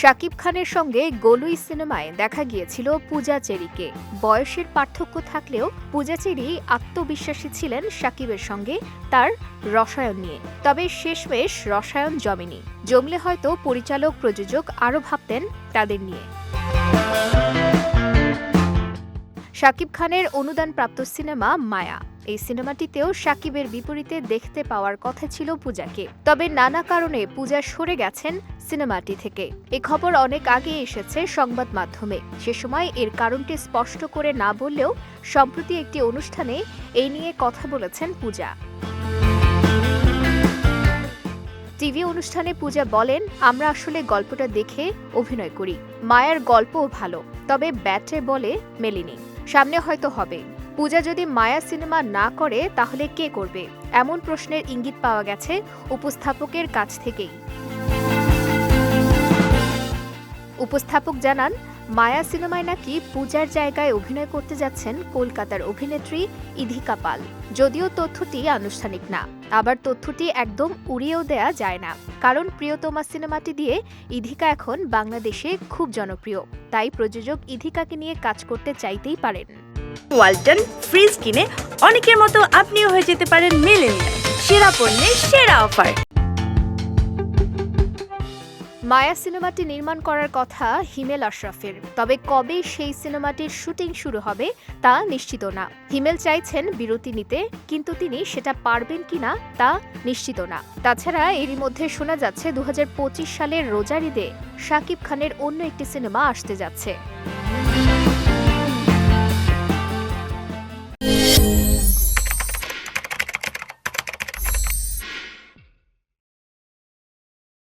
শাকিব খানের সঙ্গে গোলুই সিনেমায় দেখা গিয়েছিল পূজা চেরিকে। বয়সের পার্থক্য থাকলেও পূজা চেরি আত্মবিশ্বাসী ছিলেন শাকিবের সঙ্গে তার রসায়ন নিয়ে। তবে শেষমেশ রসায়ন জমেনি। জমলে হয়তো পরিচালক, প্রযোজক আরও ভাবতেন তাদের নিয়ে। শাকিব খানের অনুদানপ্রাপ্ত সিনেমা মায়া। এই সিনেমাটিতেও শাকিবের বিপরীতে দেখতে পাওয়ার কথা ছিল পূজাকে। তবে নানা কারণে পূজা সরে গেছেন সিনেমাটি থেকে। এ খবর অনেক আগে এসেছে সংবাদ মাধ্যমে। সে সময় এর কারণটি স্পষ্ট করে না বললেও সম্প্রতি একটি অনুষ্ঠানে এই নিয়ে কথা বলেছেন পূজা। টিভি অনুষ্ঠানে পূজা বলেন, আমরা আসলে গল্পটা দেখে অভিনয় করি। মায়ার গল্পও ভালো, তবে ব্যাটে বলে মেলিনি। সামনে হয়তো হবে। পূজা যদি মায়া সিনেমা না করে, তাহলে কে করবে? এমন প্রশ্নের ইঙ্গিত পাওয়া গেছে উপস্থাপকের কাছ থেকেই। উপস্থাপক জানান, মায়া সিনেমায় নাকি পূজার জায়গায় অভিনয় করতে যাচ্ছেন কলকাতার অভিনেত্রী ইধিকা পাল। যদিও তথ্যটি আনুষ্ঠানিক না। আবার তথ্যটি একদম উড়িয়েও দেয়া যায় না। কারণ প্রিয়তমা সিনেমাটি দিয়ে ইধিকা এখন বাংলাদেশে খুব জনপ্রিয়। তাই প্রযোজক ইধিকাকে নিয়ে কাজ করতে চাইতেই পারেন। ওয়ালটন ফ্রিজ কিনে অনেকের মতো আপনিও হয়ে যেতে পারেন মেলেনিয়া সেরা পণ্যের সেরা অফার। মায়া সিনেমাটি নির্মাণ করার কথা হিমেল আশরাফের। তবে কবে সেই সিনেমাটির শুটিং শুরু হবে তা নিশ্চিত না। হিমেল চাইছেন বিরতি নিতে, কিন্তু তিনি সেটা পারবেন কিনা তা নিশ্চিত না। তাছাড়া এরই মধ্যে শোনা যাচ্ছে দু হাজার পঁচিশ সালের রোজার ঈদে শাকিব খানের অন্য একটি সিনেমা আসতে যাচ্ছে।